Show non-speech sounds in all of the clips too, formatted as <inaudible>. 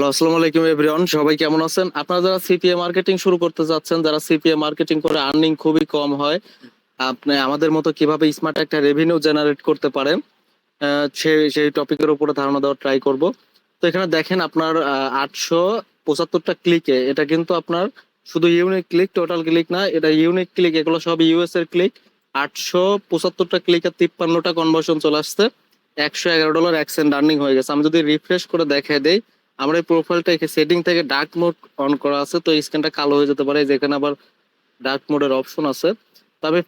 Hello, আসসালামু আলাইকুম everyone, সবাই কেমন আছেন? আপনারা যারা সিপিএ মার্কেটিং শুরু করতে যাচ্ছেন, যারা সিপিএ মার্কেটিং করে আর্নিং খুবই কম হয়, আপনি আমাদের মতো কীভাবে স্মার্ট একটা রেভিনিউ জেনারেট করতে পারেন সেই সেই টপিকের উপরে ধারণা দেওয়ার ট্রাই করব। তো এখানে দেখেন আপনার আটশো পঁচাত্তরটা ক্লিকে এটা কিন্তু আপনার শুধু ইউনিক ক্লিক টোটাল ক্লিক না, এটা ইউনিক ক্লিক এগুলো সব ইউএস এর ক্লিক আটশো পঁচাত্তরটা ক্লিকে তিপ্পান্নটা কনভার্সন চলে আসছে, একশো এগারো ডলার এক সেন্ট আর্নিং হয়ে গেছে। আমি যদি রিফ্রেশ করে দেখাই দেই আমার এই প্রোফাইলটা সেটিং থেকে ডার্ক মোড অন করা আছে, তো স্ক্রিনটা কালো হয়ে যেতে পারে, যেখানে আবার ডার্ক মোডের অপশন আছে। তবে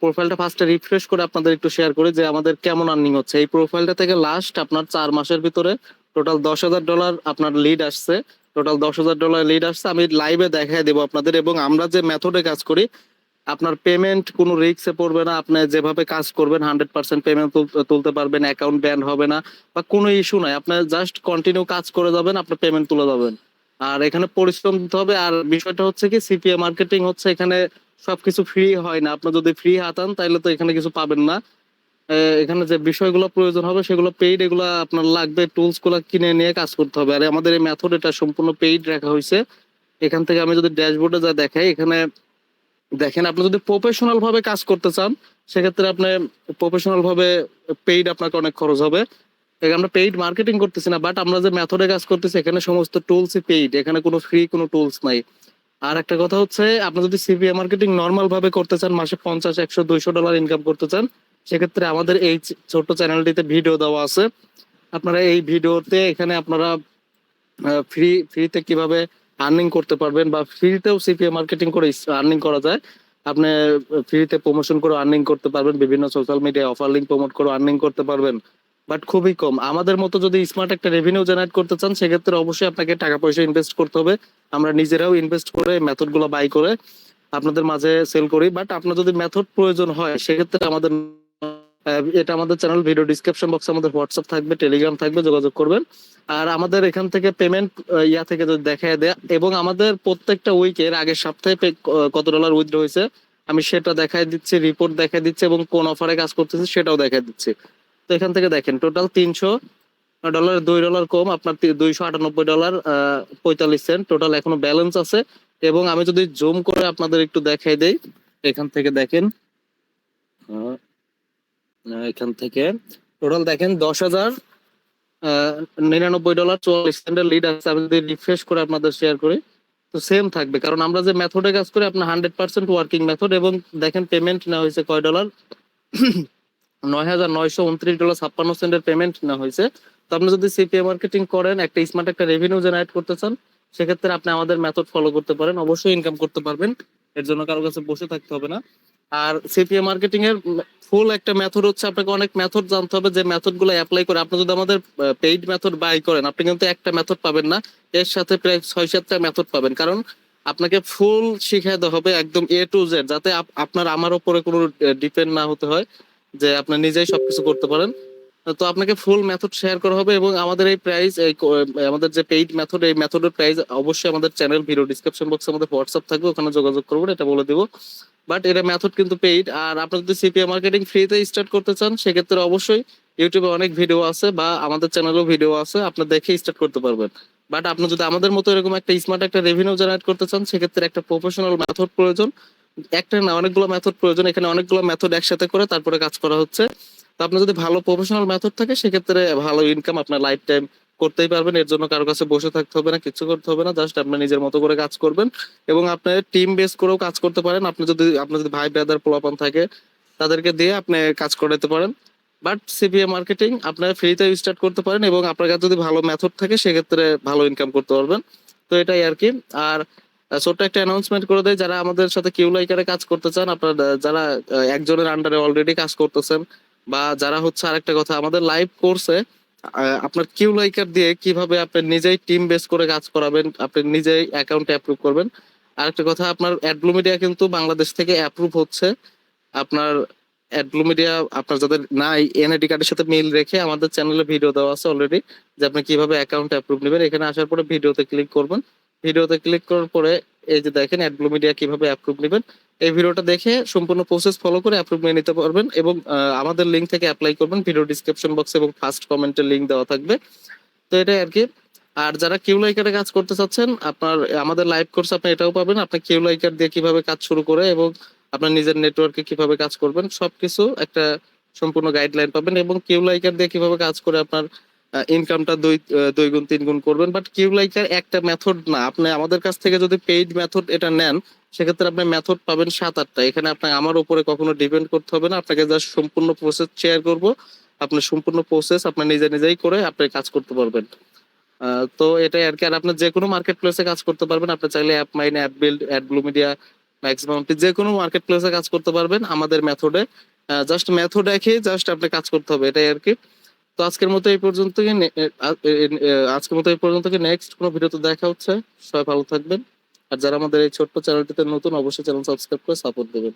প্রোফাইলটা ফার্স্টে রিফ্রেশ করে আপনাদের একটু শেয়ার করি যে আমাদের কেমন আর্নিং হচ্ছে। এই প্রোফাইলটা থেকে লাস্ট আপনার চার মাসের ভিতরে টোটাল দশ হাজার ডলার আপনার লিড আসছে। টোটাল দশ হাজার ডলার লিড আসছে, আমি লাইভে দেখাই দেবো আপনাদের এবং আমরা যে মেথডে কাজ করি আপনার পেমেন্ট কোনো রিস্কে পড়বে না। আপনি যেভাবে কাজ করবেন হান্ড্রেড পার্সেন্ট পেমেন্ট তুলতে পারবেন অ্যাকাউন্ট ব্যান হবে না বা কোনো ইস্যু নাই। আপনার জাস্ট কন্টিনিউ কাজ করে যাবেন আপনার পেমেন্ট তুলে যাবেন। আর এখানে পরিশ্রম দিতে হবে। আর বিষয়টা হচ্ছে কি সিপিএ মার্কেটিং হচ্ছে এখানে সবকিছু ফ্রি হয় না। আপনি যদি ফ্রি হাতান তাহলে তো এখানে কিছু পাবেন না। এখানে যে বিষয়গুলো প্রয়োজন হবে, সেগুলো পেইড এগুলো আপনার লাগবে টুলসগুলো কিনে নিয়ে কাজ করতে হবে। আর আমাদের এই মেথড এটা সম্পূর্ণ পেইড রাখা হয়েছে। এখান থেকে আমি যদি ড্যাশবোর্ডে যা দেখাই, এখানে দেখেন, আপনি যদি প্রফেশনাল ভাবে কাজ করতে চান, সেক্ষেত্রে আপনি প্রফেশনাল ভাবে পেইড আপনাকে অনেক খরচ হবে। আমরা পেইড মার্কেটিং করতেছি না বাট আমরা যে মেথডে কাজ করতেছি, এখানে সমস্ত টুলসই পেইড এখানে কোনো ফ্রি কোনো টুলস নাই। আর একটা কথা হচ্ছে, আপনি যদি সিপিএ মার্কেটিং নর্মাল ভাবে করতে চান, মাসে পঞ্চাশ, একশো, দুইশো ডলার ইনকাম করতে চান, সেক্ষেত্রে আমাদের এই ছোট্ট চ্যানেলটিতে ভিডিও দেওয়া আছে। আপনারা এই ভিডিওতে এখানে আপনারা ফ্রি ফ্রিতে কীভাবে আর্নিং করতে পারবেন বা ফ্রিতেও সিপিএ মার্কেটিং করে আর্নিং করা যায়। আপনি ফ্রিতে প্রমোশন করে আর্নিং করতে পারবেন, বিভিন্ন সোশ্যাল মিডিয়ায় অফার লিঙ্ক প্রমোট করে আর্নিং করতে পারবেন বাট খুবই কম। আমাদের মতো যদি স্মার্ট একটা রেভিনিউ জেনারেট করতে চান, সেক্ষেত্রে অবশ্যই আপনাকে টাকা পয়সা ইনভেস্ট করতে হবে। আমরা নিজেরাও ইনভেস্ট করে মেথডগুলো বাই করে আপনাদের মাঝে সেল করি বাট আপনার যদি মেথড প্রয়োজন হয়, সেক্ষেত্রে আমাদের এটা আমাদের চ্যানেল ভিডিও ডিসক্রিপশন বক্সে আমাদের হোয়াটসঅ্যাপ থাকবে টেলিগ্রাম থাকবে, যোগাযোগ করবেন। আর আমাদের এখান থেকে পেমেন্ট ইয়া থেকে যদি দেখায় দেয়, এবং আমাদের প্রত্যেকটা উইকের আগের সপ্তাহে কত ডলার উইথড্র হয়েছে, আমি সেটা দেখাই দিচ্ছি রিপোর্ট দেখাই দিচ্ছি, এবং কোন অফারে কাজ করতেছি সেটাও দেখাই দিচ্ছি। তো এখান থেকে দেখেন টোটাল তিনশো ডলার দুই ডলার কম, আপনার দুইশো আটানব্বই ডলার পঁয়তাল্লিশ সেন্ট টোটাল এখনও ব্যালেন্স আছে। এবং আমি যদি জুম করে আপনাদের একটু দেখাই দেই, এখান থেকে দেখেন এখান থেকে। টোটাল দেখেন দশ হাজার নিরানব্বই ডলার চুয়াল্লিশ সেন্টের লিড আছে। আমি যদি রিফ্রেশ করে আপনাদের শেয়ার করি, তো সেম থাকবে। কারণ আমরা যে মেথডে কাজ করি, আপনার হান্ড্রেড পার্সেন্ট ওয়ার্কিং মেথড এবং দেখেন পেমেন্ট নেওয়া হয়েছে কয় ডলার <clears throat> নয় হাজার নয়শো উনত্রিশ ডলার ছাপ্পান্ন সেন্টের পেমেন্ট নেওয়া হয়েছে। তো আপনি যদি সিপিএ মার্কেটিং করেন, একটা স্মার্ট একটা রেভিনিউ জেনারেট করতে চান, সেক্ষেত্রে আপনি আমাদের মেথড ফলো করতে পারেন। অবশ্যই ইনকাম করতে পারবেন। এর জন্য কারও কাছে বসে থাকতে হবে না। আর সিপিএ মার্কেটিং এর ফুল একটা মেথড হচ্ছে আপনাকে অনেক মেথড জানতে হবে, যে মেথডগুলো অ্যাপ্লাই করে আপনি যদি আমাদের পেইড মেথড বাই করেন, আপনি কিন্তু একটা মেথড পাবেন না, এর সাথে প্রায় ছয় সাতটা মেথড পাবেন। কারণ আপনাকে ফুল শিখাতে হবে একদম এ টু জেড যাতে আপ- আপনার আমার উপরে কোনো ডিপেন্ড না হতে হয়, যে আপনি নিজেই সবকিছু করতে পারেন। তো আপনাকে ফুল মেথড শেয়ার করা হবে এবং আমাদের এই প্রাইস আমাদের যে পেইড মেথড এই মেথডের প্রাইস অবশ্যই আমাদের চ্যানেল ভিডিও ডিসক্রিপশন বক্সে আমাদের হোয়াটসঅ্যাপ থাকবে, ওখানে যোগাযোগ করবেন এটা বলে দিব। বাট এটা মেথড কিন্তু পেইড আর আপনি যদি সিপিএ মার্কেটিং ফ্রিতে স্টার্ট করতে চান, সেক্ষেত্রে অবশ্যই ইউটিউবে অনেক ভিডিও আছে বা আমাদের চ্যানেলেও ভিডিও আছে আপনি দেখে স্টার্ট করতে পারবেন। বাট আপনি যদি আমাদের মতো এরকম একটা স্মার্ট একটা রেভিনিউ জেনারেট করতে চান, সেক্ষেত্রে একটা প্রফেশনাল মেথড প্রয়োজন। একটা না, অনেকগুলো মেথড প্রয়োজন, এখানে অনেকগুলো মেথড একসাথে করে তারপরে কাজ করা হচ্ছে। তো আপনার যদি ভালো প্রফেশনাল মেথড থাকে, সেক্ষেত্রে ভালো ইনকাম আপনার লাইফ টাইম করতেই পারবেন। এর জন্য কারও কাছে বসে থাকতে হবে না, কিছু করতে হবে না জাস্ট আপনি নিজের মতো করে কাজ করবেন এবং আপনার টিম বেস করেও কাজ করতে পারেন। আপনি যদি, আপনার যদি ভাই ব্রাদার পোলাপান থাকে, তাদেরকে দিয়ে আপনি কাজ করাতে পারেন। বাট সিপিএ মার্কেটিং আপনার ফ্রিতে স্টার্ট করতে পারেন এবং আপনার কাছে যদি ভালো মেথড থাকে, সেক্ষেত্রে ভালো ইনকাম করতে পারবেন। তো এটাই আর কি। আর ছোট্ট একটা অ্যানাউন্সমেন্ট করে দেয় যারা আমাদের সাথে কিউ লাইকারে কাজ করতে চান, আপনার, যারা একজনের আন্ডারে অলরেডি কাজ করতেছেন বা যারা হচ্ছে আরেকটা কথা, আমাদের লাইভ কোর্সে আপনার কিউ লাইকার দিয়ে কীভাবে আপনি নিজেই টিম বেস করে কাজ করাবেন, আপনি নিজেই অ্যাকাউন্টে অ্যাপ্রুভ করবেন। আরেকটা কথা, আপনার অ্যাডব্লু মিডিয়া কিন্তু বাংলাদেশ থেকে অ্যাপ্রুভ হচ্ছে। আপনার অ্যাডব্লু মিডিয়া আপনার যাদের নাই এনআইডি কার্ডের সাথে মিল রেখে আমাদের চ্যানেলে ভিডিও দেওয়া আছে অলরেডি যে আপনি কীভাবে অ্যাকাউন্ট অ্যাপ্রুভ নেবেন। এখানে আসার পরে ভিডিওতে ক্লিক করবেন। ভিডিওতে ক্লিক করার পরে এই যে দেখেন অ্যাডব্লু মিডিয়া কীভাবে অ্যাপ্রুভ নেবেন, এই ভিডিওটা দেখে সম্পূর্ণ প্রসেস ফলো করে অ্যাপ্রুভ নিয়ে নিতে পারবেন এবং আমাদের লিঙ্ক থেকে অ্যাপ্লাই করবেন ভিডিও ডিসক্রিপশন বক্স এবং ফার্স্ট কমেন্টের লিঙ্ক দেওয়া থাকবে। তো এটাই আর কি। আর যারা কিউ লাইকারে কাজ করতে চাচ্ছেন, আপনার, আমাদের লাইভ কোর্স আপনি এটাও পাবেন। আপনি কিউ লাইকার দিয়ে কীভাবে কাজ শুরু করে এবং আপনার নিজের নেটওয়ার্কে কীভাবে কাজ করবেন, সবকিছু একটা সম্পূর্ণ গাইডলাইন পাবেন এবং কিউ লাইকার দিয়ে কীভাবে কাজ করে আপনার ইনকামটা দুই দুই গুণ, তিন গুণ করবেন বাট কিউ লাইকার একটা মেথড না। আপনি আমাদের কাছ থেকে যদি পেইড মেথড এটা নেন, সেক্ষেত্রে আপনি মেথড পাবেন সাত আটটা এখানে আপনার আমার উপরে কখনো ডিপেন্ড করতে হবে না। আপনাকে জাস্ট সম্পূর্ণ প্রসেস শেয়ার করব। আপনি সম্পূর্ণ প্রসেস আপনি নিজে নিজেই করে আপনি কাজ করতে পারবেন। তো এটাই আর কি। আর আপনি যে কোনো মার্কেট প্লেসে কাজ করতে পারবেন। আপনি চাইলে app mine app build ad blue media maximum যে কোনো মার্কেট প্লেসে কাজ করতে পারবেন আমাদের মেথডে জাস্ট মেথড দেখে জাস্ট আপনি কাজ করতে হবে। এটাই আর কি। তো আজকের মতো এই পর্যন্ত আজকের মতো এই পর্যন্ত নেক্সট কোনো ভিডিওতে দেখা হচ্ছে, সবাই ভালো থাকবেন। আর যারা আমাদের এই ছোট্ট চ্যানেলটিতে নতুন, অবশ্যই চ্যানেল সাবস্ক্রাইব করে সাপোর্ট দেবেন।